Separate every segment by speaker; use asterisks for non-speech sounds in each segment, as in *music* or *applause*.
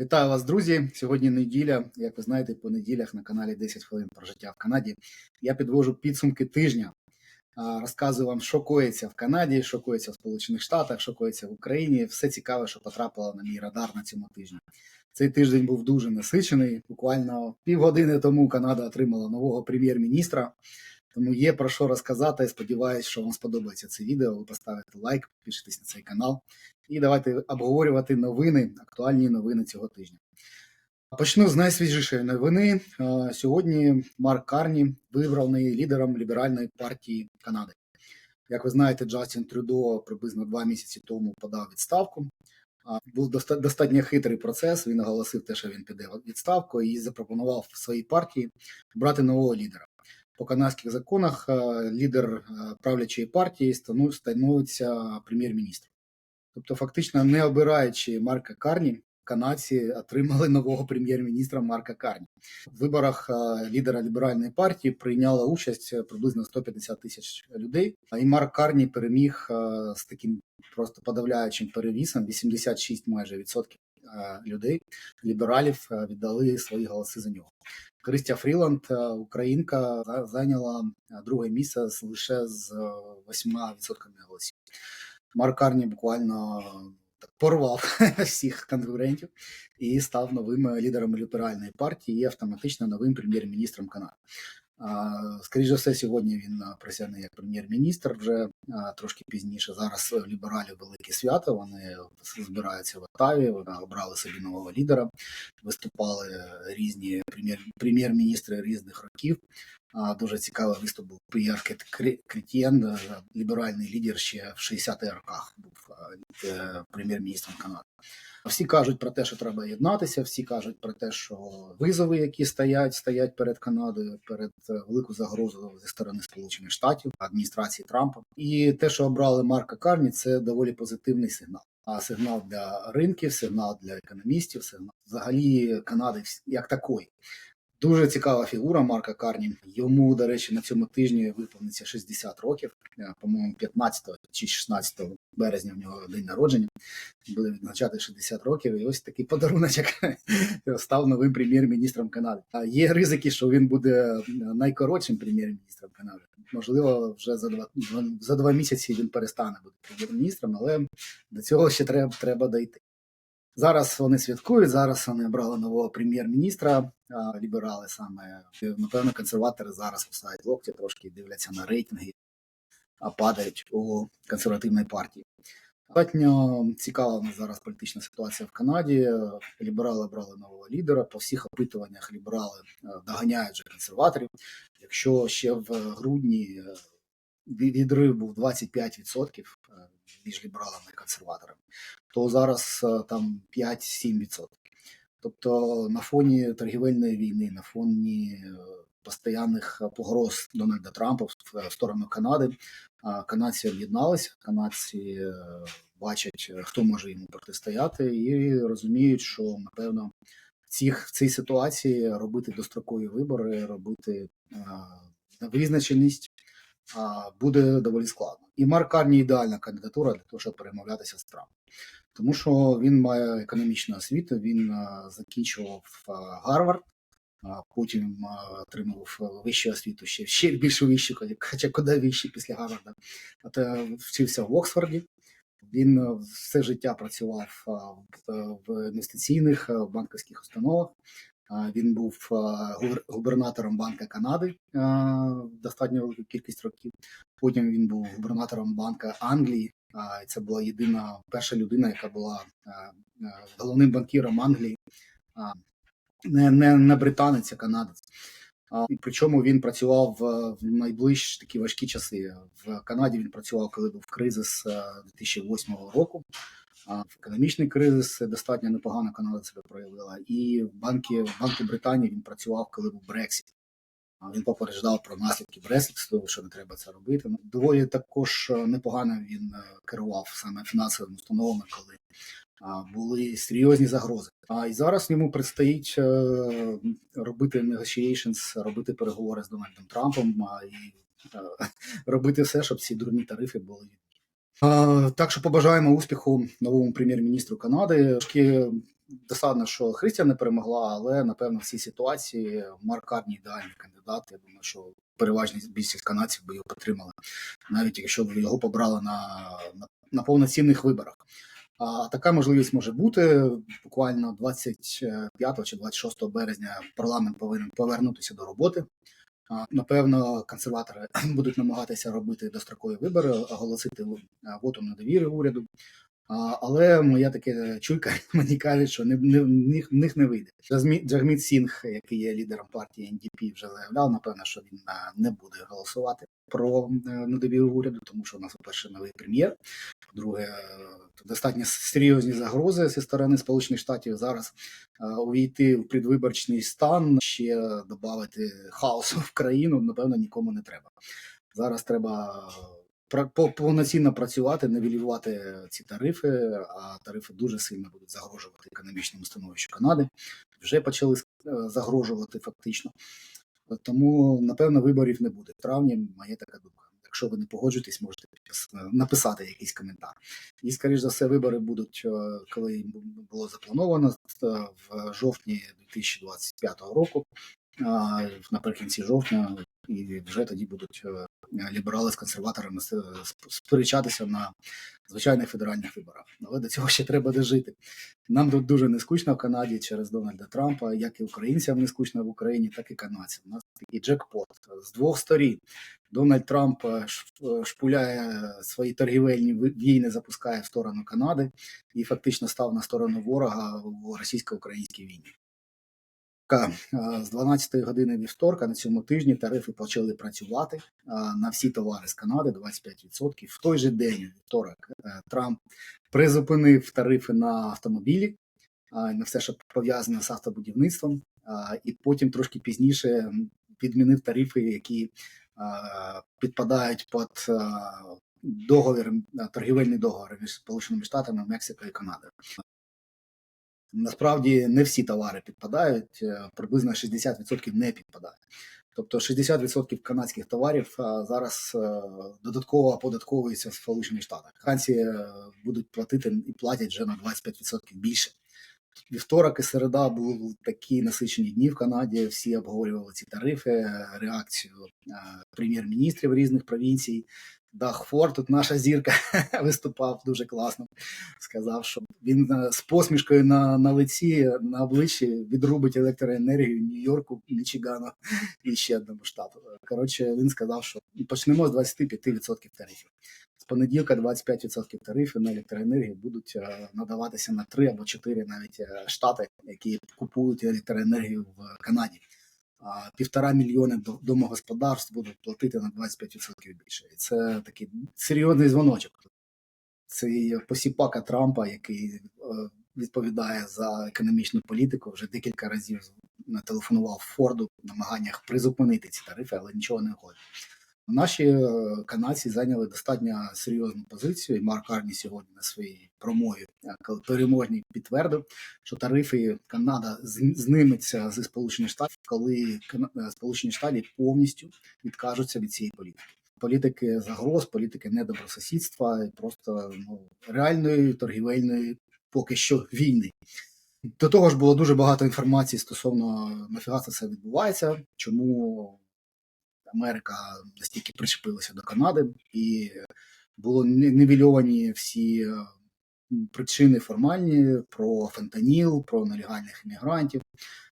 Speaker 1: Вітаю вас, друзі! Сьогодні неділя. Як ви знаєте, по неділях на каналі 10 хвилин про життя в Канаді. Я підвожу підсумки тижня. Розказую вам, що коїться в Канаді, що коїться в Сполучених Штатах, що коїться в Україні. Все цікаве, що потрапило на мій радар на цьому тижні. Цей тиждень був дуже насичений. Буквально півгодини тому Канада отримала нового прем'єр-міністра. Тому є про що розказати. Сподіваюсь, що вам сподобається це відео. Ви поставите лайк, підпишитесь на цей канал. І давайте обговорювати новини, актуальні новини цього тижня. Почну з найсвіжішої новини. Сьогодні Марк Карні вибраний лідером ліберальної партії Канади. Як ви знаєте, Джастін Трюдо приблизно два місяці тому подав відставку. Був достатньо хитрий процес. Він оголосив те, що він піде в відставку, і запропонував своїй партії брати нового лідера. По канадських законах лідер правлячої партії становиться прем'єр-міністром. Тобто, фактично, не обираючи Марка Карні, канадці отримали нового прем'єр-міністра Марка Карні. В виборах е, лідера ліберальної партії прийняло участь е, приблизно 150 тисяч людей. І Марк Карні переміг е, з таким просто подавляючим перевісом 86 майже відсотків людей, лібералів віддали свої голоси за нього. Кристя Фріланд, українка, зайняла друге місце лише з е, 8% голосів. Марк Карні буквально так порвав *laughs* всіх конкурентів і став новим лідером ліберальної партії і автоматично новим прем'єр-міністром Канади. Скоріше за все, сьогодні він присягне як прем'єр-міністр вже трошки пізніше. Зараз лібералів велике свято. Вони збираються в Оттаві, вони обрали собі нового лідера, виступали різні прем'єр- прем'єр-міністри різних років. Дуже цікавий виступ був П'єр Кет- е, ліберальний лідер ще в 60-х роках був е, е, прем'єр-міністром Канади. Всі кажуть про те, що треба єднатися, всі кажуть про те, що визови, які стоять, стоять перед Канадою, перед велику загрозу зі сторони Сполучених Штатів, адміністрації Трампа. І те, що обрали Марка Карні, це доволі позитивний сигнал. А сигнал для ринків, сигнал для економістів, сигнал взагалі Канади як такої. Дуже цікава фігура Марка Карні. Йому, до речі, на цьому тижні виповниться 60 років. Е, По-моєму, 15 чи 16 березня в нього день народження. Буде відзначати 60 років. І ось такий подаруночок *laughs* став новим прем'єр-міністром Канади. А є ризики, що він буде найкоротшим прем'єр-міністром Канади. Можливо, вже за два за два місяці він перестане бути прем'єр-міністром, але до цього ще треба, треба дойти. Зараз вони святкують. Зараз вони обрали нового прем'єр-міністра. Ліберали саме напевно, консерватори зараз кусають локті, трошки дивляться на рейтинги, а падають у консервативної партії. Достатньо цікава в нас зараз політична ситуація в Канаді. Ліберали обрали нового лідера. По всіх опитуваннях ліберали е, доганяють вже консерваторів. Якщо ще в грудні е, відрив був 25% е, між лібералами і консерваторами, то зараз там 5-7%. Тобто на фоні торгівельної війни, на фоні е, постійних погроз Дональда Трампа в в сторону Канади, канадці об'єдналися, канадці е, бачать, е, хто може йому протистояти, і розуміють, що напевно в цих в цій ситуації робити дострокові вибори, робити е, невизначеність буде доволі складно. І Марк Карні ідеальна кандидатура для того, щоб перемовлятися з Трампом. Тому що він має економічну освіту, він закінчував Гарвард, а потім отримав вищу освіту ще, ще більшу вищу, хоча куди вище після Гарварда. Е, вчився в Оксфорді. Він е, все життя працював в, інвестиційних банківських установах. Він був губернатором Банка Канади достатньо велику кількість років. Потім він був губернатором Банка Англії. Це була єдина перша людина, яка була а, а, головним банкіром Англії. Не, не, не британець, а канадець. І причому він працював е, в найближчі такі важкі часи. В Канаді він працював, коли був кризис е, 2008 року. В економічний кризис достатньо непогано Канада себе проявила. І в банки, в Банку Британії він працював, коли був Брексит. Він попереджав про наслідки Брекситу, що не треба це робити. Ну, Доволі також е, непогано він е, керував саме фінансовими установами, коли були серйозні загрози. А і зараз йому предстоїть е, робити negotiations, робити переговори з Дональдом Трампом і *laughs* робити все, щоб ці дурні тарифи були. Так що побажаємо успіху новому прем'єр-міністру Канади. Досадно, що Христя не перемогла, але напевно в цій ситуації Марк Карні ідеальний кандидат. Я думаю, що переважна більшість канадців би його підтримали, навіть якщо б його побрали на, на, на повноцінних виборах. А така можливість може бути буквально 25 чи 26 березня. Парламент повинен повернутися до роботи. Напевно, консерватори *clears throat* будуть намагатися робити дострокові вибори, оголосити а, вотом недовіри уряду. А, Але моя таке чуйка *laughs* мені каже, що не, не, в, них, в них не вийде. Джагміт Сінг, який є лідером партії НДП, вже заявляв, напевно, що він не буде голосувати про е, недовіру уряду, тому що у нас, по-перше, новий прем'єр. По-друге, е, достатньо серйозні загрози зі сторони Сполучених Штатів зараз е, увійти в предвиборчий стан, ще додати хаосу в країну, напевно, нікому не треба. Зараз треба повноцінно працювати, нивелювати ці тарифи, а тарифи дуже сильно будуть загрожувати економічному становищу Канади. Вже почали е, загрожувати фактично. Тому, напевно, виборів не буде. В травні моя така думка. Якщо ви не погоджуєтесь, можете написати якийсь коментар. І, скоріш за все, вибори будуть, е, коли було заплановано е, в жовтні 2025 року, наприкінці жовтня, і вже тоді будуть е, ліберали з консерваторами сперечатися на звичайних федеральних виборах. Але до цього ще треба дожити. Нам тут дуже не скучно в Канаді через Дональда Трампа, як і українцям не скучно в Україні, так і канадцям. У нас такий джекпот з двох сторін. Дональд Трамп е, е, шпуляє свої торгівельні війни, запускає в сторону Канади і фактично став на сторону ворога у російсько-українській війні. Ка- е, З 12 години вівторка на цьому тижні тарифи почали працювати на всі товари з Канади 25%. В той же день, вівторок, е, Трамп призупинив тарифи на автомобілі, на все, що пов'язане з автобудівництвом, і потім трошки пізніше відмінив тарифи, які підпадають під договір, торгівельний договір між Сполученими Штатами, Мексикою і Канадою. Насправді не всі товари підпадають, е, приблизно 60% не підпадає. Тобто 60% канадських товарів зараз е, додатково оподатковуються в Сполучених Штатах. Канадці е, будуть платити і платять вже на 25% більше. Вівторок і середа були такі насичені дні в Канаді. Всі обговорювали ці тарифи, е, реакцію е, прем'єр-міністрів різних провінцій. Дах Форд, тут наша зірка *laughs* виступав дуже класно. Сказав, що він е, з посмішкою на, на лиці, на обличчі відрубить електроенергію Нью-Йорку, Мічигану і ще одному штату. Коротше, він сказав, що почнемо з 25% тарифів. З понеділка 25% тарифів на електроенергію будуть е, надаватися на 3 або 4 навіть е, штати, які купують електроенергію в Канаді. Півтора мільйони домогосподарств будуть платити на 25% більше. І це такий серйозний дзвоночок. Це посіпака Трампа, який е, відповідає за економічну політику, вже декілька разів телефонував Форду в намаганнях призупинити ці тарифи, але нічого не виходить. Наші е, канадці зайняли достатньо серйозну позицію, і Марк Карні сьогодні на своїй промові е, переможній підтвердив, що тарифи Канада з- зниметься зі Сполучених Штатів, коли е, Сполучені Штати повністю відкажуться від цієї політики. Політики загроз, політики недобросусідства, просто ну, реальної торгівельної поки що війни. До того ж було дуже багато інформації стосовно нафіга це все відбувається, чому Америка настільки причепилася до Канади, і було не- нівельовані всі е, причини формальні про фентаніл, про нелегальних іммігрантів.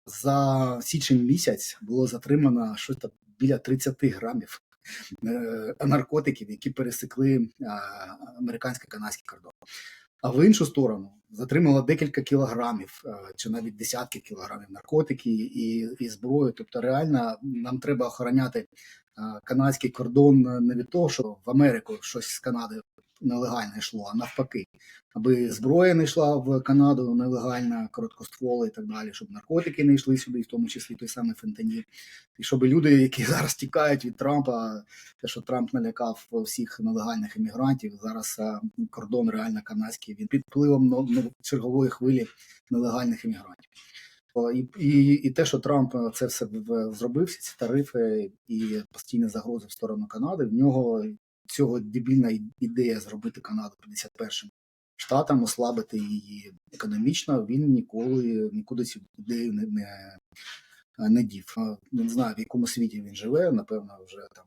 Speaker 1: За січень місяць було затримано щось біля 30 грамів е, наркотиків, які пересекли е, американсько-канадський кордон. А в іншу сторону затримало декілька кілограмів е, чи навіть десятки кілограмів наркотики і, і зброю. Тобто, реально нам треба охороняти е, канадський кордон не від того, що в Америку щось з Канади нелегально йшло, а навпаки, аби зброя не йшла в Канаду нелегальна, короткостволи і так далі, щоб наркотики не йшли сюди, в тому числі той самий фентаніл. І щоб люди, які *laughs* зараз тікають від Трампа, те, що Трамп налякав всіх нелегальних іммігрантів, зараз е, кордон реально канадський, він під впливом чергової хвилі нелегальних іммігрантів. І, і, і те, що Трамп це все зробив, всі ці тарифи і постійні загрози в сторону Канади, в нього цього дебільна ідея зробити Канаду 51-м штатам, ослабити її економічно, він ніколи нікуди цю ідею не, не, не дів. Не знаю, в якому світі він живе, напевно, вже там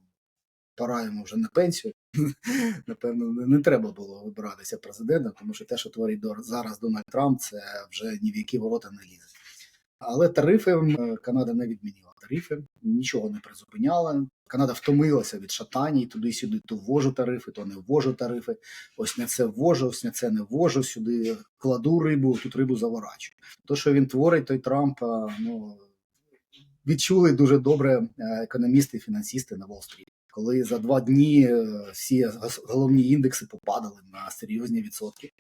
Speaker 1: пора йому вже на пенсію. *laughs* Напевно, не, треба було вибиратися президентом, тому що те, що творить зараз Дональд Трамп, це вже ні в які ворота не лізе. Але тарифи Канада не відмінила тарифи, нічого не призупиняла. Канада втомилася від шатаній, туди-сюди то ввожу тарифи, то не ввожу тарифи. Ось на це ввожу, ось на це не ввожу. Сюди кладу рибу, тут рибу заворачу. То, що він творить, той Трамп, ну відчули дуже добре е, економісти і фінансисти на Уолл-стріт. Коли за два дні е, всі головні індекси попадали на серйозні відсотки.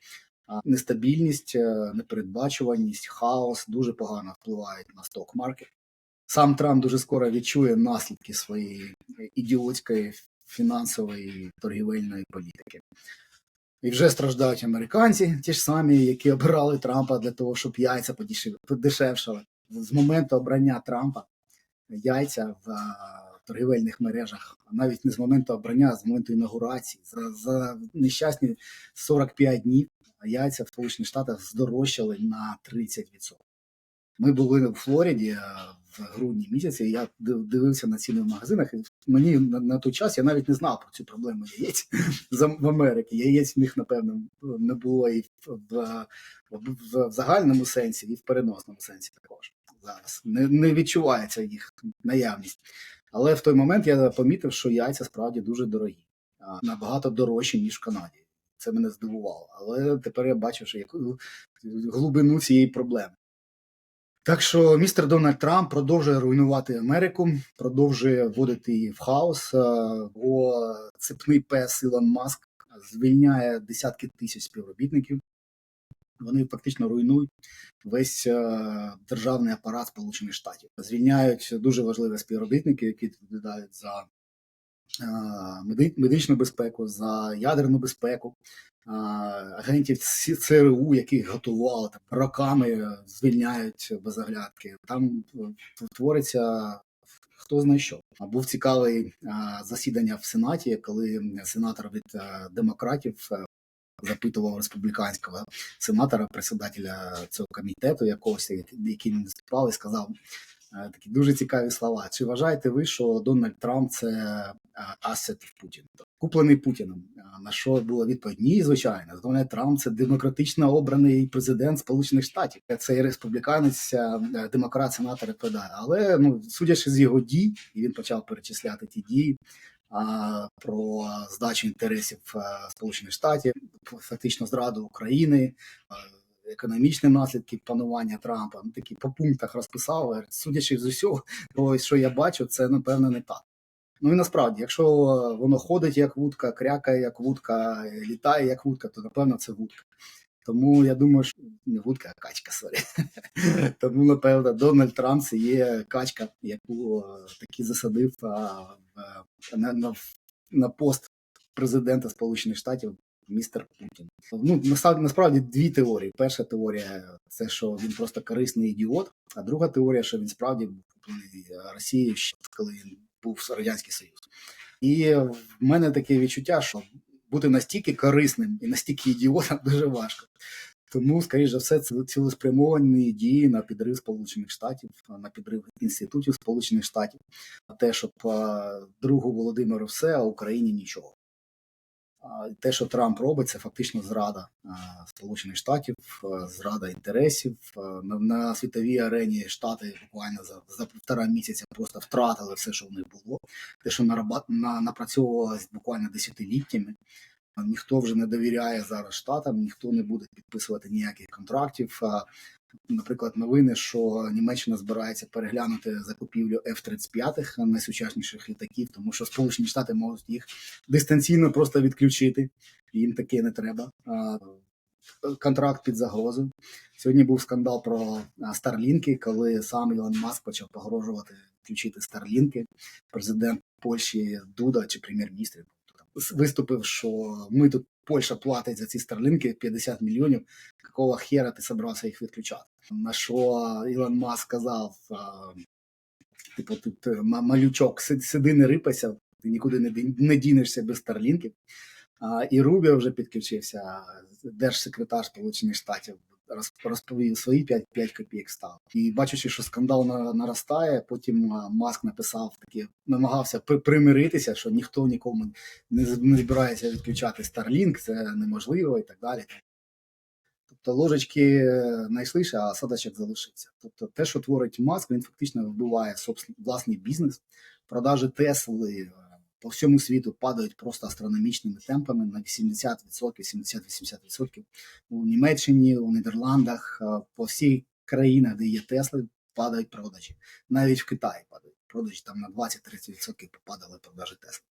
Speaker 1: А Нестабільність, е, непередбачуваність, хаос дуже погано впливають на сток-маркет. Сам Трамп дуже скоро відчує наслідки своєї ідіотської фінансової торгівельної політики. І вже страждають американці, ті ж самі, які обирали Трампа для того, щоб яйця подешев- подешевшали. З моменту обрання Трампа яйця в торгівельних мережах, навіть не з моменту обрання, а з моменту інаугурації. За, за нещасні 45 днів яйця в Сполучених Штатах здорожчали на 30%. Ми були у Флориді в грудні місяці. Я дивився на ціни в магазинах. І мені на, на той час я навіть не знав про цю проблему яєць *laughs* в Америці. Яєць в них, напевно, не було і в, в, в, в загальному сенсі, і в переносному сенсі також. Зараз не, не відчувається їх наявність. Але в той момент я помітив, що яйця справді дуже дорогі, набагато дорожчі, ніж в Канаді. Це мене здивувало. Але тепер я бачу, що яку глибину цієї проблеми. Так що містер Дональд Трамп продовжує руйнувати Америку, продовжує вводити її в хаос. Е, Його цепний пес Ілон Маск звільняє десятки тисяч співробітників. Вони фактично руйнують весь е, державний апарат Сполучених Штатів. Звільняють дуже важливі співробітники, які відповідають за медичну безпеку, за ядерну безпеку. Агентів Ц- ЦРУ, яких готували там роками, е, звільняють без оглядки. Там е, твориться хто знає що. Був цікавий засідання в Сенаті, коли сенатор від е, демократів е, запитував республіканського сенатора, председателя цього комітету, якогось, який виступав, і сказав е, такі дуже цікаві слова. Чи вважаєте ви, що Дональд Трамп це е, асет в Путін? Куплений Путіним? На що була відповідь? Ні, звичайно. Дональд Трамп це демократично обраний президент Сполучених Штатів. Це республіканець, е, демократ, сенатор відповідає. Але ну, судячи з його дій, і він почав перечисляти ті дії. Про здачу інтересів е, Сполучених Штатів, фактично зраду України, е, економічні наслідки панування Трампа. Ну такі по пунктах розписав. Судячи з усього, *laughs* того, що я бачу, це напевно не так. Ну і насправді, якщо воно ходить як вудка, крякає як вудка, літає як вудка, то напевно це вудка. Тому я думаю, що не вудка, а качка, сорі. *laughs* Тому, напевно, Дональд Трамп це є качка, яку е, таки засадив а, на, на, на пост президента Сполучених Штатів містер Путін. Ну, насправді, дві теорії. Перша теорія це що він просто корисний ідіот, а друга теорія, що він справді був Росією ще коли він був Радянський Союз. І в мене таке відчуття, що бути настільки корисним і настільки ідіотом дуже важко. Тому, скоріш за все, це цілеспрямовані дії на підрив Сполучених Штатів, на підрив інститутів Сполучених Штатів, на те, щоб другу Володимиру все, а Україні нічого. Те, що Трамп робить, це фактично зрада Сполучених Штатів, зрада інтересів. На, на світовій арені Штати буквально за, за півтора місяця просто втратили все, що в них було. Те, що на, напрацьовувалось буквально десятиліттями. Ніхто вже не довіряє зараз штатам, ніхто не буде підписувати ніяких контрактів. Наприклад, новини, що Німеччина збирається переглянути закупівлю F-35 найсучасніших літаків, тому що Сполучені Штати можуть їх дистанційно просто відключити. Їм таке не треба. Контракт під загрозою. Сьогодні був скандал про Старлінки, коли сам Ілон Маск почав погрожувати включити Старлінки. Президент Польщі Дуда чи прем'єр-міністр виступив, що ми тут Польща платить за ці старлінки 50 мільйонів. Какого хера ти собрався їх відключати? На що Ілон Маск сказав: типу, тут ма- малючок, сиди, не рипайся, ти нікуди не дінешся без старлінків. І Рубіо вже підключився, держсекретар Сполучених Штатів. Роз- Розповів свої 5, 5 копійок став. І бачачи, що скандал наростає, потім Маск написав таке, намагався примиритися, що ніхто нікому не, збирається відключати Starlink, це неможливо і так далі. Тобто ложечки е, знайшлися, а садочок залишився. Тобто те, що творить Маск, він фактично вбиває власний бізнес. Продажі Тесли по всьому світу падають просто астрономічними темпами на 80%, 70-80%. У Німеччині, у Нідерландах, е, по всіх країнах, де є Тесли, падають продажі. Навіть в Китаї падають продажі, там на 20-30% попадали продажі Тесли.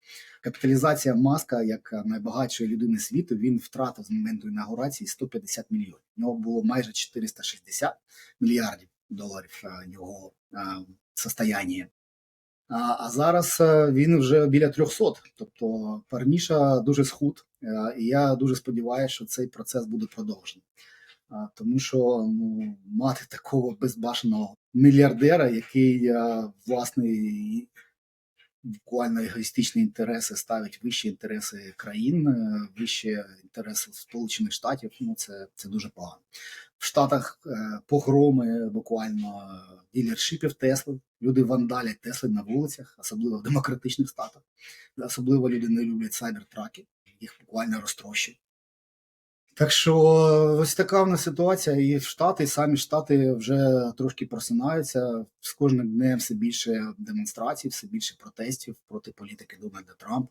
Speaker 1: Капіталізація Маска як найбагатшої людини світу він втратив з моменту інаугурації 150 мільйонів. У нього було майже 460 мільярдів доларів е, його е, состояння. А, зараз е, він вже біля 300. Тобто парніша дуже схуд. Е, І я дуже сподіваюся, що цей процес буде продовжений. Тому що ну, мати такого безбашеного мільярдера, який е, власне буквально егоїстичні інтереси ставить вищі інтереси країн, вищі інтереси Сполучених Штатів. Ну це, це дуже погано. В Штатах погроми буквально ділершипів Тесли. Люди вандалять Тесли на вулицях, особливо в демократичних штатах. Особливо люди не люблять сайбертраки, їх буквально розтрощують. Так що ось така в нас ситуація. І в Штати, і самі Штати вже трошки просинаються. З кожним днем все більше демонстрацій, все більше протестів проти політики Дональда Трампа.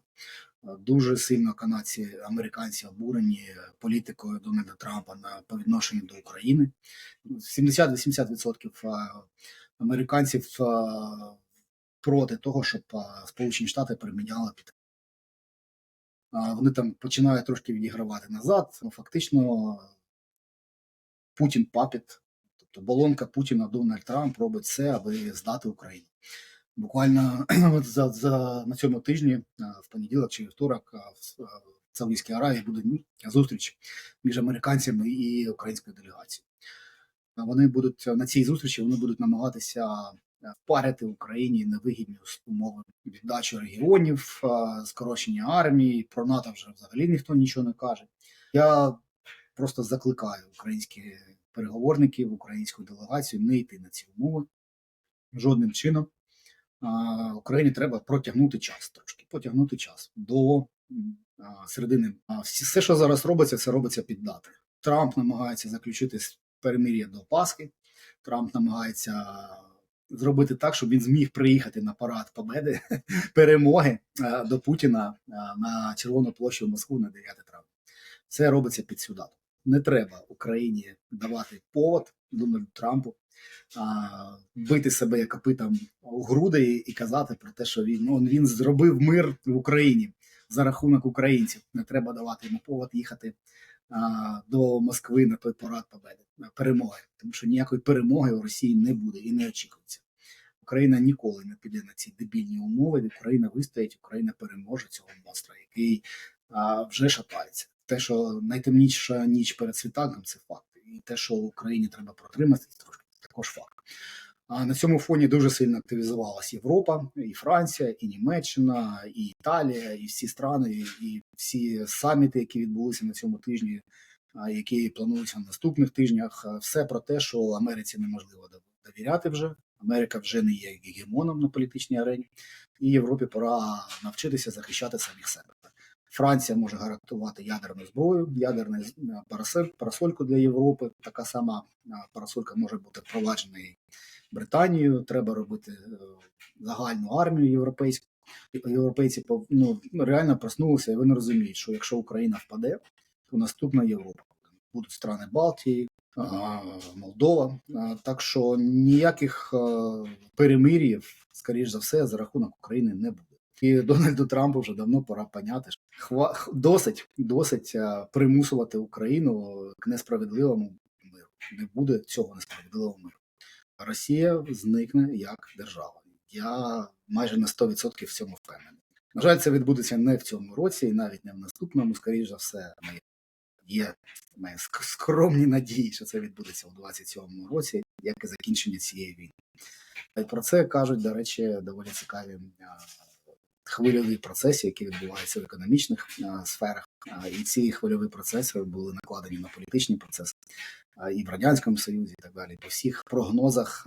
Speaker 1: Дуже сильно канадці, американці обурені політикою Дональда Трампа на по відношенню до України. 70-80% е, американців е, проти того, щоб е, Сполучені Штати переміняли під вони там починають трошки відігравати назад. Ну, фактично, Путін папіт, тобто балонка Путіна Дональд Трамп робить все, аби здати Україну. Буквально *clears throat* за, за, на цьому тижні, в понеділок чи вівторок, в, Саудівській Аравії буде зустріч між американцями і українською делегацією. Вони будуть на цій зустрічі вони будуть намагатися е, впарити Україні невигідні умови віддачі регіонів, е, скорочення армії. Про НАТО вже взагалі ніхто нічого не каже. Я просто закликаю українських переговорників, українську делегацію не йти на ці умови жодним чином. Україні треба протягнути час трошки, потягнути час до середини. Все, що зараз робиться, це робиться під дати. Трамп намагається заключити перемир'я до Пасхи. Трамп намагається зробити так, щоб він зміг приїхати на парад Победи *laughs* перемоги е, до Путіна е, на Червону площу в Москву на 9 травня. Це робиться під дату. Не треба Україні давати повод Дональду Трампу, а, бити себе як копитом у груди і казати про те, що він, ну, він зробив мир в Україні за рахунок українців. Не треба давати йому повод їхати а, до Москви на той парад победи, перемоги, тому що ніякої перемоги у Росії не буде і не очікується. Україна ніколи не піде на ці дебільні умови. Україна вистоїть, Україна переможе цього монстра, який а, вже шатається. Те, що найтемніша ніч перед світанком, це факт. І те, що Україні треба протриматися, трошки також факт. А на цьому фоні дуже сильно активізувалась Європа, і Франція, і Німеччина, і Італія, і всі страни, і всі саміти, які відбулися на цьому тижні, які плануються на наступних тижнях. Все про те, що Америці неможливо довіряти вже. Америка вже не є гегемоном на політичній арені, і Європі пора навчитися захищати самих себе. Франція може гарантувати ядерну зброю, ядерну парасольку для Європи. Така сама парасолька може бути впроваджена і Британією. Треба робити е, загальну армію європейську. Європейці ну, реально проснулися, і вони розуміють, що якщо Україна впаде, то наступна Європа будуть страни Балтії, Молдова. Так що ніяких перемир'їв, скоріш за все, за рахунок України не буде. І Дональду Трампу вже давно пора поняти, що хва... досить, досить примусувати Україну к несправедливому миру. Не буде цього несправедливого миру. Росія зникне як держава. Я майже на 100% в цьому впевнений. На жаль, це відбудеться не в цьому році, і навіть не в наступному, скоріш за все, ми є ск- скромні надії, що це відбудеться у 27-му році, як і закінчення цієї війни. І про це кажуть, до речі, доволі цікаві хвильові процеси, які відбуваються в економічних сферах. І ці хвильові процеси були накладені на політичні процеси і в Радянському Союзі, і так далі. По всіх прогнозах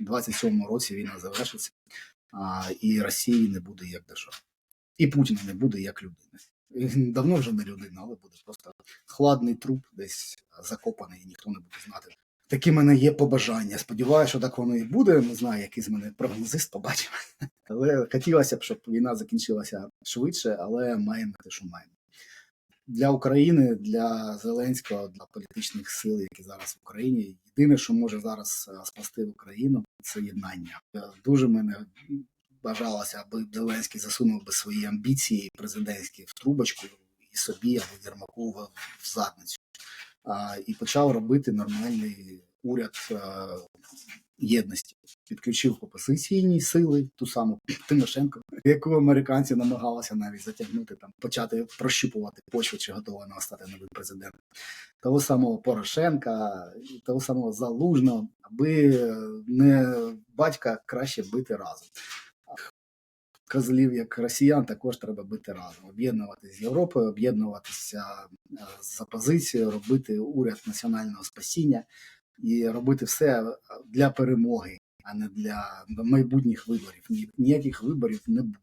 Speaker 1: в 27-му році війна завершиться, і Росії не буде як держави. І Путіна не буде як людини. *laughs* Давно вже не людина, але буде просто хладний труп, десь закопаний, і ніхто не буде знати. Такі мене є побажання. Сподіваюся, що так воно і буде. Не знаю, який з мене прогнозист, побачимо. *laughs* Але хотілося б, щоб війна закінчилася швидше, але маємо те, що маємо. Для України, для Зеленського, для політичних сил, які зараз в Україні, єдине, що може зараз е, спасти Україну, це єднання. Е, Дуже мене бажалося, аби Зеленський засунув би свої амбіції президентські в трубочку і собі або Єрмаку в задницю а, і почав робити нормальний уряд а, єдності. Підключив опозиційні сили, ту саму Тимошенко, яку американці намагалися навіть затягнути там, почати прощупувати почву, чи готова вона стати новим президентом. Того самого Порошенка, того самого Залужного, аби не батька краще бити разом. Козлів, як росіян, також треба бити разом, об'єднуватися з Європою, об'єднуватися е, з опозицією, робити уряд національного спасіння і робити все для перемоги, а не для майбутніх виборів. Ні- Ніяких виборів не буде,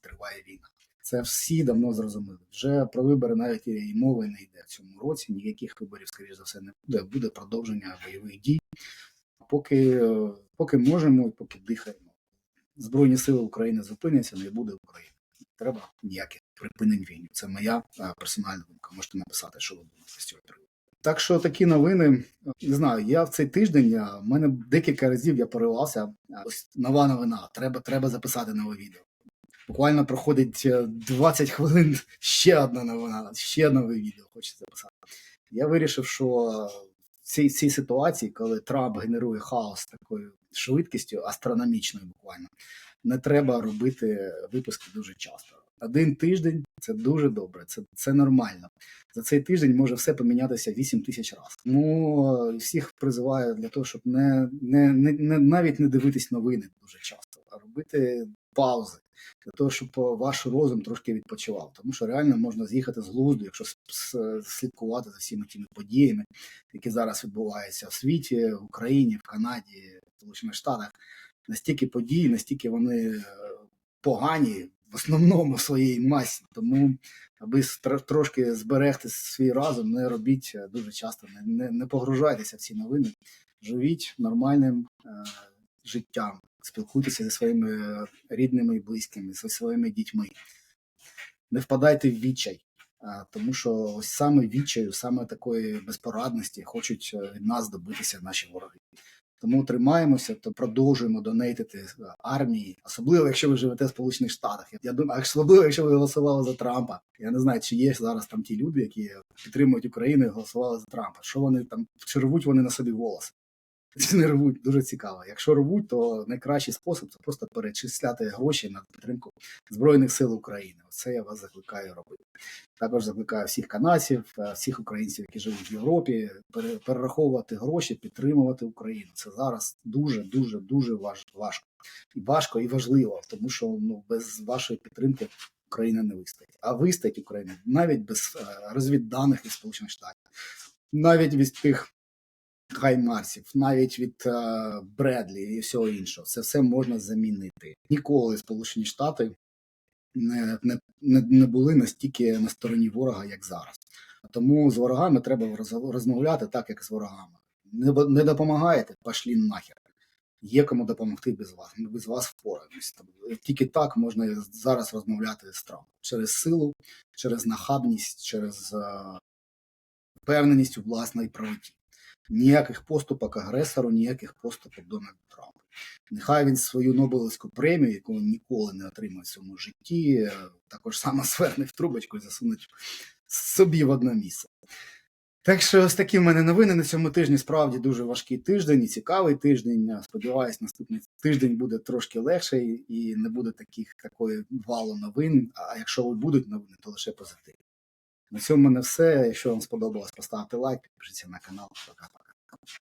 Speaker 1: триває війна. Це всі давно зрозуміли. Вже про вибори навіть і мови не йде в цьому році. Ніяких виборів, скоріш за все, не буде. Буде продовження бойових дій. Поки, е, поки можемо і поки дихаємо. Збройні сили України зупиняться, не буде України. Треба ніяких припинень війни. Це моя е, персональна думка. Можете написати, що ви думаєте з цього приводу. Так що такі новини, не знаю, я в цей тиждень, в мене декілька разів я поривався. Ось нова новина. Треба, треба записати нове відео. Буквально проходить е, 20 хвилин *laughs* ще одна новина, ще нове відео хочеться записати. Я вирішив, що в цій, цій ситуації, коли Трамп генерує хаос такою швидкістю, астрономічною буквально, не треба робити випуски дуже часто. Один тиждень це дуже добре, це, це нормально. За цей тиждень може все помінятися 8 тисяч разів. Тому е, всіх призиваю для того, щоб не, не, не, не навіть не дивитись новини дуже часто, а робити паузи для того, щоб е, ваш розум трошки відпочивав. Тому що реально можна з'їхати з глузду, якщо слідкувати за всіми тими подіями, які зараз відбуваються в світі, в Україні, в Канаді, Сполучених Штатах. Настільки подій, настільки вони е, погані в основному в своїй масі. Тому, аби трошки зберегти свій разум, не робіть е, дуже часто, не, не, погружайтеся в ці новини, живіть нормальним е, життям, спілкуйтеся зі своїми е, рідними і близькими, зі своїми дітьми. Не впадайте в відчай. Тому що ось саме відчаю, саме такої безпорадності хочуть від нас добитися наші вороги. Тому тримаємося, то продовжуємо донейтити е, армії, особливо якщо ви живете в Сполучених Штатах. Я думаю, особливо, якщо ви голосували за Трампа. Я не знаю, чи є зараз там ті люди, які підтримують Україну і голосували за Трампа. Що вони там червуть вони на собі волоси? Не рвуть? Дуже цікаво. Якщо рвуть, то найкращий спосіб це просто перечисляти гроші на підтримку Збройних сил України. Оце я вас закликаю робити. Також закликаю всіх канадців, е, всіх українців, які живуть в Європі, перераховувати гроші, підтримувати Україну. Це зараз дуже, дуже, дуже важко. І важко, і важливо, тому що ну без вашої підтримки Україна не вистоїть. А вистоїть Україна навіть без е, розвідданих від Сполучених Штатів, навіть від тих хаймарсів, навіть від е, Бредлі і всього іншого. Це все можна замінити. Ніколи Сполучені Штати не, не, не, були настільки на стороні ворога, як зараз. Тому з ворогами треба роз- розмовляти так, як з ворогами. Не, не допомагаєте, пошлі нахер. Є кому допомогти без вас. Ми без вас впораємось. Тільки так можна зараз розмовляти з Трампом. Через силу, через нахабність, через е, впевненість у власній правоті. Ніяких поступок агресору, ніяких поступок Дональду Трампу. Нехай він свою Нобелівську премію, яку він ніколи не отримав в цьому житті, також саме сверне в трубочку і засунуть собі в одне місце. Так що ось такі в мене новини на цьому тижні. Справді дуже важкий тиждень і цікавий тиждень. Сподіваюсь, наступний тиждень буде трошки легший і не буде таких такої валу новин. А якщо будуть новини, то лише позитивні. На цьому в мене все. Якщо вам сподобалось, поставте лайк, підпишіться на канал. Пока-пока.